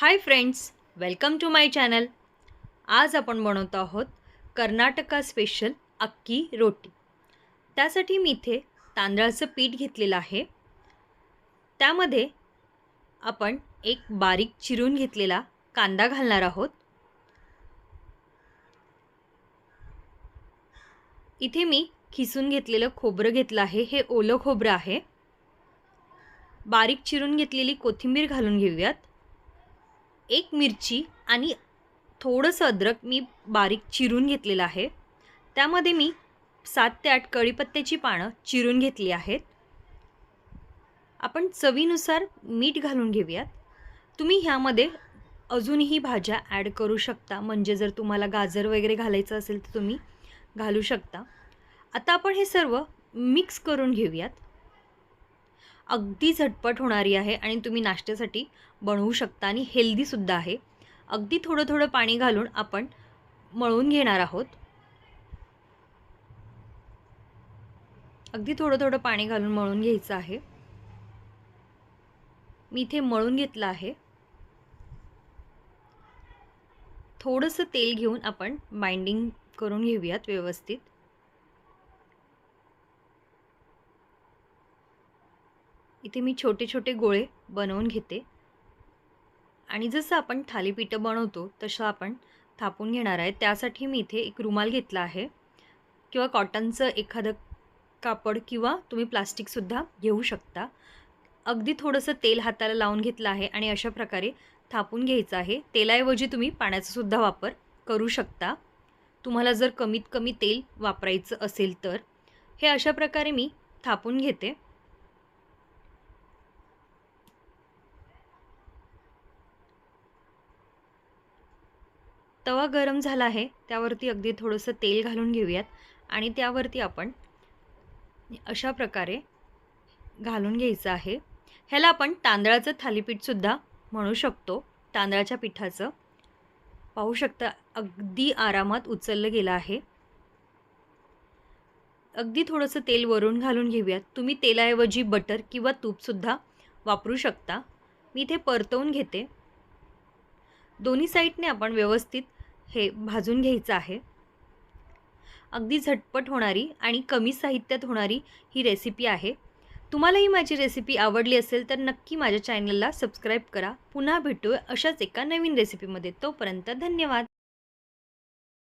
Hi friends welcome to my channel आज आपण बनवतो आहोत कर्नाटका स्पेशल अक्की रोटी. त्यासाठी मी इथे तांदळाचं पीठ घेतलेलं आहे. त्यामध्ये आपण एक बारीक चिरून घेतलेला कांदा घालणार आहोत. इथे मी खिसून घेतलेलं खोबरं घेतलं आहे. हे ओलं खोबरं आहे. बारीक चिरून घेतलेली कोथिंबीर घालून घेऊयात. एक मिरची आणि थोडंसं अद्रक मी बारीक चिरून घेतलेलं आहे. त्यामध्ये मी सात ते आठ कढीपत्त्याची पानं चिरून घेतली आहेत. आपण चवीनुसार मीठ घालून घेऊयात. तुम्ही ह्यामध्ये अजूनही भाज्या ॲड करू शकता. म्हणजे जर तुम्हाला गाजर वगैरे घालायचं असेल तर तुम्ही घालू शकता. आता आपण हे सर्व मिक्स करून घेऊयात. अगदी झटपट होणारी आहे आणि तुम्ही नाश्त्यासाठी बनवू शकता आणि हेल्दीसुद्धा आहे. अगदी थोडं थोडं पाणी घालून आपण मळून घेणार आहोत. अगदी थोडं थोडं पाणी घालून मळून घ्यायचं आहे. मी इथे मळून घेतलं आहे. थोडंसं तेल घेऊन आपण बाइंडिंग करून घेऊयात व्यवस्थित. इथे मी छोटे छोटे गोळे बनवून घेते. आणि जसं आपण थालीपीठं बनवतो तसं आपण थापून घेणार आहे. त्यासाठी मी इथे एक रुमाल घेतला आहे. किंवा कॉटनचं एखादं कापड किंवा तुम्ही प्लास्टिकसुद्धा घेऊ शकता. अगदी थोडंसं तेल हाताला लावून घेतलं आहे आणि अशा प्रकारे थापून घ्यायचं आहे. तेलाऐवजी तुम्ही पाण्याचासुद्धा वापर करू शकता. तुम्हाला जर कमीत कमी तेल वापरायचं असेल तर. हे अशा प्रकारे मी थापून घेते. तवा गरम झाला आहे त्यावरती अगदी थोडंसं तेल घालून घेऊयात आणि त्यावरती आपण अशा प्रकारे घालून घ्यायचं आहे. ह्याला आपण तांदळाचं थालीपीठसुद्धा म्हणू शकतो. तांदळाच्या पिठाचं. पाहू शकता अगदी आरामात उचललं गेलं आहे. अगदी थोडंसं तेल वरून घालून घेऊयात. तुम्ही तेलाऐवजी बटर किंवा तूपसुद्धा वापरू शकता. मी इथे परतवून घेते. दोन्ही साईडने आपण व्यवस्थित हे भाजून घ्यायचं आहे. अगदी झटपट होणारी आणि कमी साहित्यात होणारी ही रेसिपी आहे. तुम्हाला ही माझी रेसिपी आवडली असेल तर नक्की माझ्या चॅनलला सबस्क्राईब करा. पुन्हा भेटूया अशाच एका नवीन रेसिपीमध्ये तोपर्यंत धन्यवाद.